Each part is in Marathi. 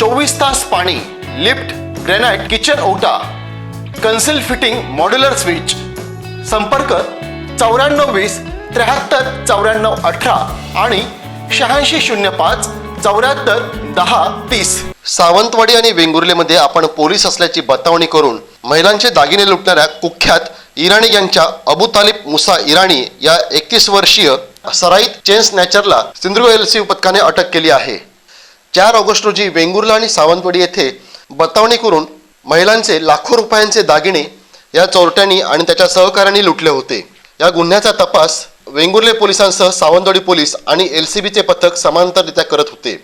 चोवीस तास पाणी लिफ्ट ग्रेनाइट किचन ओटा कन्सिल फिटिंग मॉड्युलर स्विच. संपर्क चौऱ्याण्णव वीस त्र्याहत्तर चौऱ्याण्णव अठरा आणि शहाऐंशी शून्य पाच चौऱ्याहत्तर दहा तीस. सावंतवाडी आणि वेंगुर्लेमध्ये आपण पोलीस असल्याची बतावणी करून महिलांचे दागिने लुटणाऱ्या कुख्यात इराणी यांच्या अबू तालिब मुसा इराणी या एकतीस वर्षीय सराईत चेन स्नॅचरला सिंधुदुर्ग एल सी पथकाने अटक केली आहे. चार ऑगस्ट रोजी वेंगुर्ला आणि सावंतवाडी येथे बतावणी करून महिलांचे लाखो रुपयांचे दागिने या चोरट्यांनी आणि त्याच्या सहकाऱ्यांनी लुटले होते. या गुन्ह्याचा तपास वेंगुर्ले पोलिसांसह सावंतवाडी पोलीस आणि एल सी बीचे पथक समांतररित्या करत होते.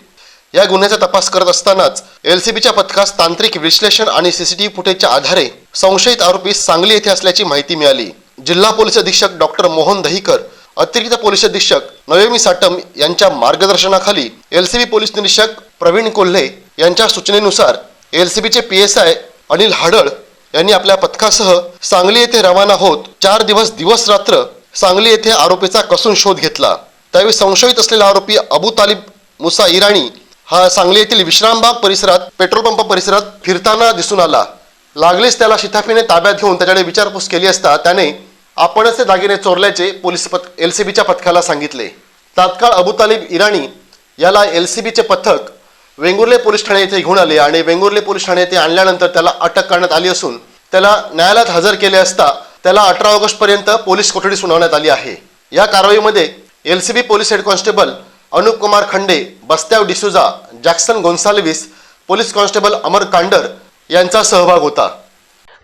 या गुन्ह्याचा तपास करत असतानाच एल सी बीच्या पथकास तांत्रिक विश्लेषण आणि सीसीटीव्ही फुटेजच्या आधारे संशयित आरोपी सांगली येथे असल्याची माहिती मिळाली. जिल्हा पोलीस अधीक्षक डॉक्टर मोहन दहीकर अतिरिक्त पोलीस अधीक्षक नवेमी साटम यांच्या मार्गदर्शनाखाली एलसीबी पोलीस निरीक्षक प्रवीण कोल्हे यांच्या सूचनेनुसार एलसीबीचे P S I Anil Hadal यांनी आपल्या पथकासह सांगली येथे रवाना होत चार दिवस दिवस रात्र सांगली येथे आरोपीचा कसून शोध घेतला. त्यावेळी संशयित असलेला आरोपी अबू तालिब मुसा इराणी हा सांगली येथील विश्रामबाग परिसरात पेट्रोल पंप परिसरात फिरताना दिसून आला. लागलीच त्याला शिताफीने ताब्यात घेऊन त्याच्याकडे विचारपूस केली असता त्याने आपणच ते दागिने चोरल्याचे पोलीस पथ एल सी बीच्या पथकाला सांगितले. तात्काळ अबू तालिब इराणी याला एल सी बीचे पथक वेंगुर्ले पोलीस ठाणे येथे घेऊन आले आणि वेंगुर्ले पोलीस ठाणे येथे आणल्यानंतर त्याला अटक करण्यात आली असून त्याला न्यायालयात हजर केले असता त्याला अठरा ऑगस्ट पर्यंत पोलीस कोठडी सुनावण्यात आली आहे. या कारवाईमध्ये L C B police head constable Anup Kumar Khande बस्त्याव D'Souza Jackson Gonsalves police constable Amar Kandar यांचा सहभाग होता.